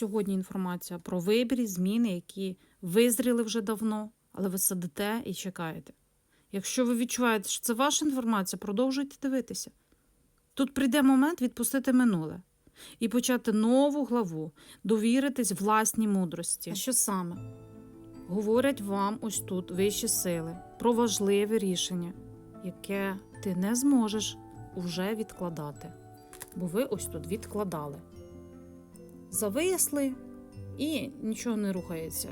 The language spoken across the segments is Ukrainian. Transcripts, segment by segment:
сьогодні інформація про вибір зміни, які визріли вже давно, але ви сидите і чекаєте. Якщо ви відчуваєте, що це ваша інформація, продовжуйте дивитися. Тут прийде момент відпустити минуле і почати нову главу, довіритись власній мудрості. А що саме? Говорять вам ось тут вищі сили про важливе рішення, яке ти не зможеш уже відкладати. Бо ви ось тут відкладали. Зависли і нічого не рухається.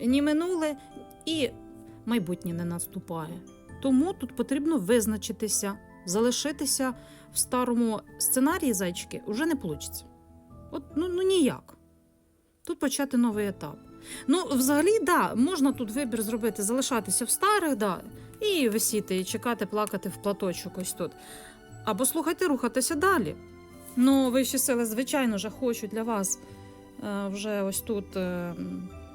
Ні минуле, і майбутнє не наступає. Тому тут потрібно визначитися, залишитися в старому сценарії зайчики вже не вийде. От ну, ну ніяк. Тут почати новий етап. Ну, взагалі, да, можна тут вибір зробити, залишатися в старих, да, і висіти, і чекати, плакати в платочок ось тут. Або слухайте, рухатися далі. Ну, вищі сили, звичайно, вже хочуть для вас е, вже ось тут е,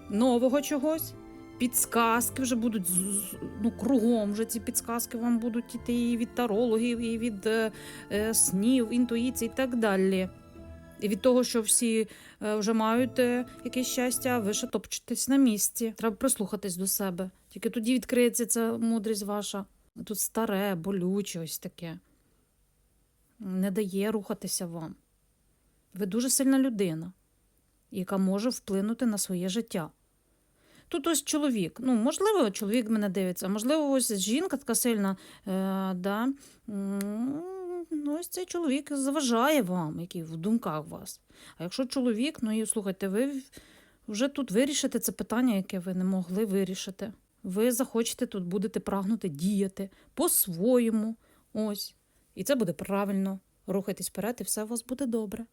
нового чогось. Підсказки вже будуть ну, кругом. Вже ці підсказки вам будуть іти і від тарологів, і від е, е, снів, інтуїцій і так далі. І від того, що всі вже мають якесь щастя, ви ще топчетесь на місці. Треба прислухатись до себе. Тільки тоді відкриється ця мудрість ваша. Тут старе, болюче, ось таке. Не дає рухатися вам. Ви дуже сильна людина, яка може вплинути на своє життя. Тут ось чоловік. Ну, можливо, чоловік мене дивиться, а можливо, ось жінка така сильна. Е, да. Ну, ось цей чоловік заважає вам, який в думках вас. А якщо чоловік, ну і слухайте, ви вже тут вирішите це питання, яке ви не могли вирішити. Ви захочете тут будете прагнути діяти по-своєму. Ось. І це буде правильно. Рухайтесь вперед, і все у вас буде добре.